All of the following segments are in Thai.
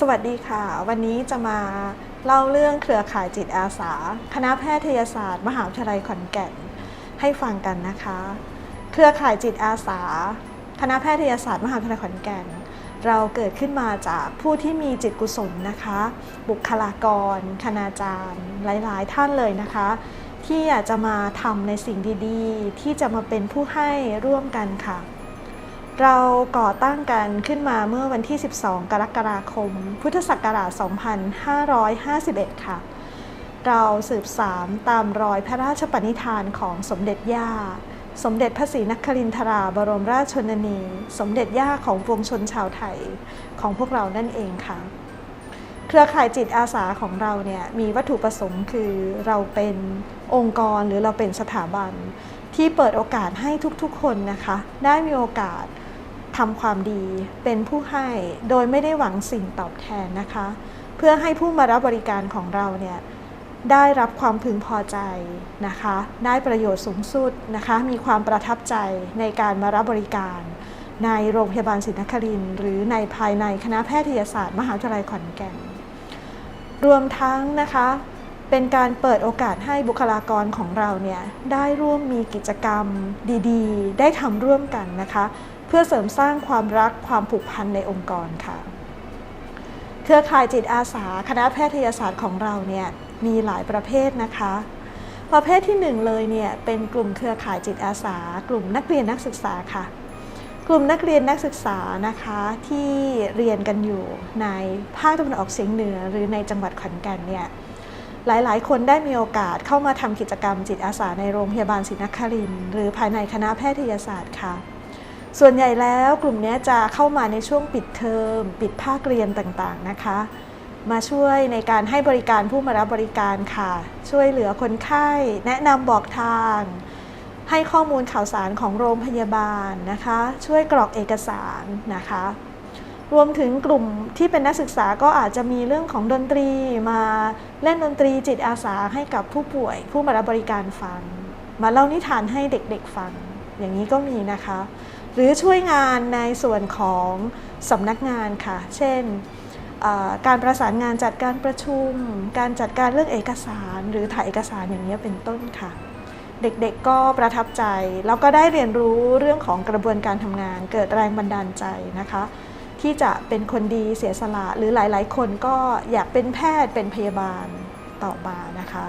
สวัสดีค่ะ วันนี้จะมาเล่าเรื่องเครือข่ายจิตอาสา คณะแพทยศาสตร์ มหาวิทยาลัยขอนแก่นให้ฟังกันนะคะ เครือข่ายจิตอาสา คณะแพทยศาสตร์ มหาวิทยาลัยขอนแก่น เราเกิดขึ้นมาจากผู้ที่มีจิตกุศลนะคะ บุคลากร คณาจารย์ หลาย ๆ ท่านเลยนะคะ ที่อยากจะมาทำในสิ่งดี ๆ ที่จะมาเป็นผู้ให้ร่วมกันค่ะ เราก่อตั้งกันขึ้นมาเมื่อวันที่ 12 กรกฎาคม พุทธศักราช 2551 ค่ะ เราสืบสารตามรอยพระราชปณิธานของสมเด็จย่า สมเด็จพระศรีนครินทราบรมราชชนนี สมเด็จย่าของปวงชนชาวไทยของพวกเรานั่นเองค่ะ เครือข่ายจิตอาสาของเราเนี่ยมีวัตถุประสงค์คือเราเป็นองค์กรหรือเราเป็นสถาบันที่เปิดโอกาสให้ทุกๆคนนะคะ ได้มีโอกาส ทำความดีเป็นผู้ให้โดยไม่ได้หวังสิ่งตอบแทนนะคะ เพื่อให้ผู้มารับบริการของเราเนี่ยได้รับความพึงพอใจนะคะ ได้ประโยชน์สูงสุดนะคะ มีความประทับใจในการมารับบริการ ในโรงพยาบาลศรีนครินทร์หรือในภายในคณะแพทยศาสตร์ มหาวิทยาลัยขอนแก่น รวมทั้งนะคะ เป็นการเปิดโอกาสให้บุคลากรของเราเนี่ยได้ร่วมมีกิจกรรมดี ๆ ได้ทำร่วมกันนะคะ เพื่อเสริมสร้างความรักความผูกพันในองค์กรค่ะ เครือข่ายจิตอาสาคณะแพทยศาสตร์ของเราเนี่ยมีหลายประเภทนะคะ ประเภทที่หนึ่งเลยเนี่ยเป็นกลุ่มเครือข่ายจิตอาสา กลุ่มนักเรียนนักศึกษาค่ะ กลุ่มนักเรียนนักศึกษานะคะที่เรียนกันอยู่ในภาคตะวันออกเฉียงเหนือ หรือในจังหวัดขอนแก่นเนี่ยหลาย ๆ คนได้มีโอกาสเข้ามาทำกิจกรรมจิตอาสาในโรงพยาบาลศรีนครินทร์หรือภายในคณะแพทยศาสตร์ค่ะ ส่วนใหญ่แล้วกลุ่มนี้จะเข้ามาในช่วงปิดเทอม ปิดภาคเรียนต่างๆนะคะ มาช่วยในการให้บริการผู้มารับบริการค่ะ ช่วยเหลือคนไข้ แนะนำบอกทาง ให้ข้อมูลข่าวสารของโรงพยาบาลนะคะ ช่วยกรอกเอกสารนะคะ รวมถึงกลุ่มที่เป็นนักศึกษาก็อาจจะมีเรื่องของดนตรีมาเล่นดนตรีจิตอาสาให้กับผู้ป่วย ผู้มารับบริการฟัง มาเล่านิทานให้เด็กๆฟัง อย่างนี้ก็มีนะคะ หรือช่วยงานในส่วนของสำนักงานค่ะ เช่นการประสานงานจัดการประชุม การจัดการเรื่องเอกสารหรือถ่ายเอกสารอย่างนี้เป็นต้นค่ะ เด็กๆก็ประทับใจ แล้วก็ได้เรียนรู้เรื่องของกระบวนการทำงาน เกิดแรงบันดาลใจนะคะ ที่จะเป็นคนดีเสียสละหรือหลายๆ คนก็อยากเป็นแพทย์เป็นพยาบาลต่อมานะคะ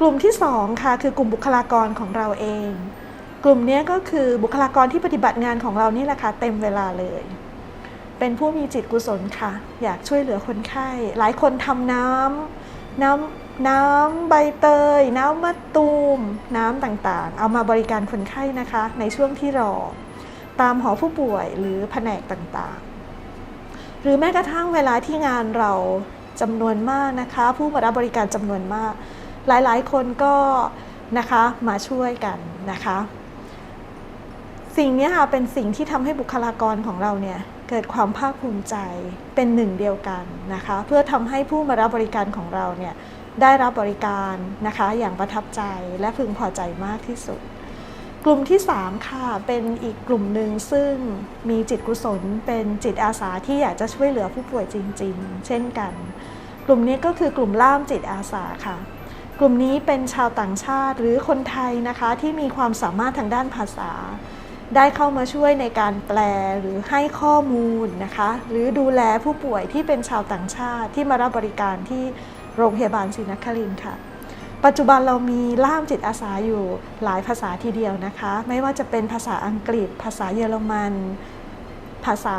กลุ่มที่2ค่ะคือกลุ่มบุคลากรของเราเอง กลุ่มนี้ก็คือบุคลากรที่ปฏิบัติงานของเรานี่แหละค่ะเต็มเวลาเลย เป็นผู้มีจิตกุศลค่ะ อยากช่วยเหลือคนไข้ หลายคนทำน้ำน้ำน้ำใบเตย น้ำมะตูม น้ำต่างๆ เอามาบริการคนไข้นะคะ ในช่วงที่รอ ตามหอผู้ป่วยหรือแผนกต่างๆ หรือแม้กระทั่งเวลาที่งานเราจำนวนมากนะคะ ผู้มารับบริการจำนวนมาก หลายๆ คนก็นะคะมาช่วยกันนะคะ สิ่งนี้ค่ะเป็นสิ่งที่ทำให้บุคลากรของเราเนี่ยเกิดความภาคภูมิใจเป็นหนึ่งเดียวกันนะคะ เพื่อทำให้ผู้มารับบริการของเราเนี่ยได้รับบริการนะคะ อย่างประทับใจและพึงพอใจมากที่สุด กลุ่มที่ 3 ค่ะ เป็นอีกกลุ่มหนึ่งซึ่งมีจิตกุศล เป็นจิตอาสาที่อยากจะช่วยเหลือผู้ป่วยจริง ๆ เช่นกัน กลุ่มนี้ก็คือกลุ่มล่ามจิตอาสาค่ะ กลุ่มนี้เป็นชาวต่างชาติหรือคนไทยนะคะที่มีความสามารถทางด้านภาษา ได้เข้ามาช่วยในการแปลหรือให้ข้อมูลนะคะ หรือดูแลผู้ป่วยที่เป็นชาวต่างชาติที่มารับบริการที่โรงพยาบาลศรีนครินทร์ค่ะ ปัจจุบันเรามีล่ามจิตอาสาอยู่หลายภาษาทีเดียวนะคะ ไม่ว่าจะเป็นภาษาอังกฤษ ภาษาเยอรมัน ภาษา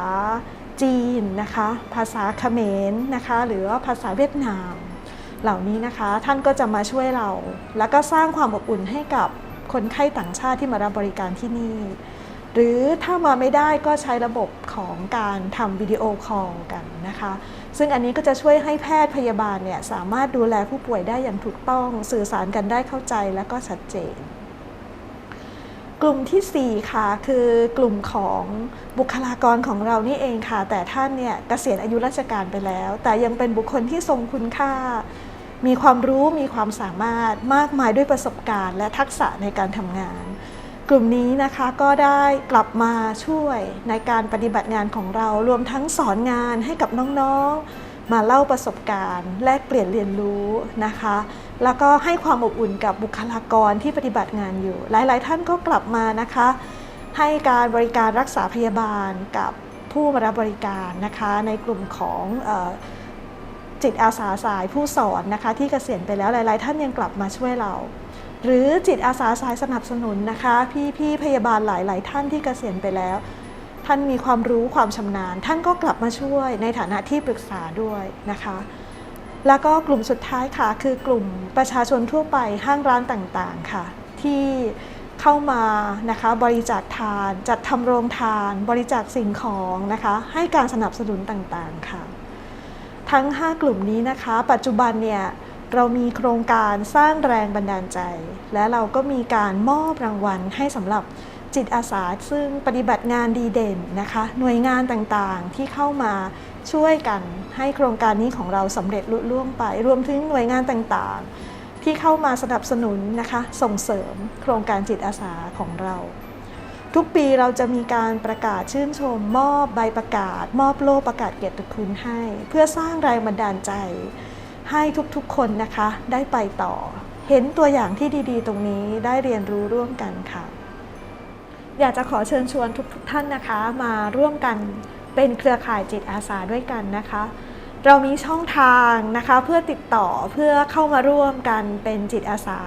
จีนนะคะ ภาษาเขมรนะคะ หรือว่าภาษาเวียดนาม เหล่านี้นะคะท่านก็จะมาช่วยเรา แล้วก็สร้างความอบอุ่นให้กับ คนไข้ต่างชาติที่มารับบริการที่นี่ หรือถ้ามาไม่ได้ก็ใช้ระบบของการทำวิดีโอคอลกันนะคะ ซึ่งอันนี้ก็จะช่วยให้แพทย์พยาบาลเนี่ยสามารถดูแลผู้ป่วยได้อย่างถูกต้องสื่อสารกันได้เข้าใจและก็ชัดเจนกลุ่มที่ 4 ค่ะ คือกลุ่มของบุคลากรของเรานี่เองค่ะ แต่ท่านเนี่ยเกษียณอายุราชการไปแล้ว แต่ยังเป็นบุคคลที่ทรงคุณค่า มีความรู้มีความสามารถมากมายด้วยประสบการณ์ และทักษะในการทำงาน กลุ่มนี้นะคะก็ได้กลับมาช่วยในการปฏิบัติงานของเรารวมทั้งสอนงานให้กับน้องๆ มาเล่าประสบการณ์ แลกเปลี่ยนเรียนรู้นะคะ แล้วก็ให้ความอบอุ่นกับบุคลากรที่ปฏิบัติงานอยู่ หลายๆ ท่านก็กลับมานะคะ ให้การบริการรักษาพยาบาลกับผู้มารับบริการนะคะ ในกลุ่มของอ จิตอาสาสายผู้สอนนะคะ ที่เกษียณไปแล้วหลาย ๆ ท่านยังกลับมาช่วยเรา หรือจิตอาสาสายสนับสนุนนะคะ พี่พี่พยาบาลหลาย ๆ ท่านที่เกษียณไปแล้ว ท่านมีความรู้ความชำนาญ ท่านก็กลับมาช่วยในฐานะที่ปรึกษาด้วยนะคะ แล้วก็กลุ่มสุดท้ายค่ะ คือกลุ่มประชาชนทั่วไปห้างร้านต่าง ๆ ค่ะ ที่เข้ามานะคะบริจาคทาน จัดทำโรงทาน บริจาคสิ่งของนะคะ ให้การสนับสนุนต่าง ๆ ค่ะ ทั้ง 5 กลุ่มนี้นะคะ ปัจจุบันเนี่ยเรามีโครงการสร้างแรงบันดาลใจ และเราก็มีการมอบรางวัลให้สำหรับจิตอาสาซึ่งปฏิบัติงานดีเด่นนะคะ หน่วยงานต่างๆที่เข้ามาช่วยกันให้โครงการนี้ของเราสำเร็จลุล่วงไป รวมถึงหน่วยงานต่างๆ ที่เข้ามาสนับสนุนนะคะ ส่งเสริมโครงการจิตอาสาของเรา ทุกปีเราจะมีการประกาศชื่นชม มอบใบประกาศ มอบโล่ประกาศเกียรติคุณให้ เพื่อสร้างแรงบันดาลใจ ให้ทุกๆคนนะคะ ได้ไปต่อ เห็นตัวอย่างที่ดีๆ ตรงนี้ได้เรียนรู้ร่วมกันค่ะ อยากจะขอเชิญชวนทุกๆท่านนะคะ มาร่วมกันเป็นเครือข่ายจิตอาสาด้วยกันนะคะ เรามีช่องทางนะคะเพื่อติดต่อเพื่อเข้ามาร่วมกันเป็นจิตอาสา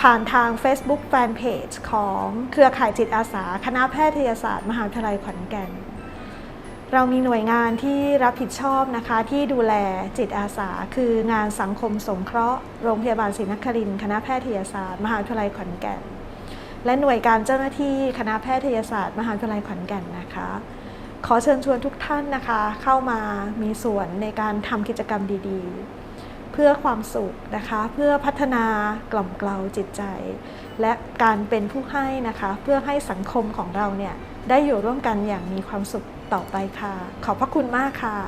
ผ่านทาง Facebook Fanpage ของเครือข่ายจิตอาสา คณะแพทยศาสตร์ มหาวิทยาลัยขอนแก่น เรามีหน่วยงานที่รับผิดชอบนะคะ ที่ดูแลจิตอาสา คืองานสังคมสงเคราะห์โรงพยาบาลศรีนครินทร์คณะแพทยศาสตร์ มหาวิทยาลัยขอนแก่น และหน่วยการเจ้าหน้าที่คณะแพทยศาสตร์ มหาวิทยาลัยขอนแก่นนะคะขอเชิญชวนทุกท่านนะคะ เข้ามามีส่วนในการทำกิจกรรมดี ๆ พื่อความสุขนะคะ เพื่อพัฒนากล่อมเกลาจิตใจ และการเป็นผู้ให้นะคะ เพื่อให้สังคมของเราเนี่ยได้อยู่ร่วมกันอย่างมีความสุขต่อไปค่ะ ขอบพระคุณมากค่ะ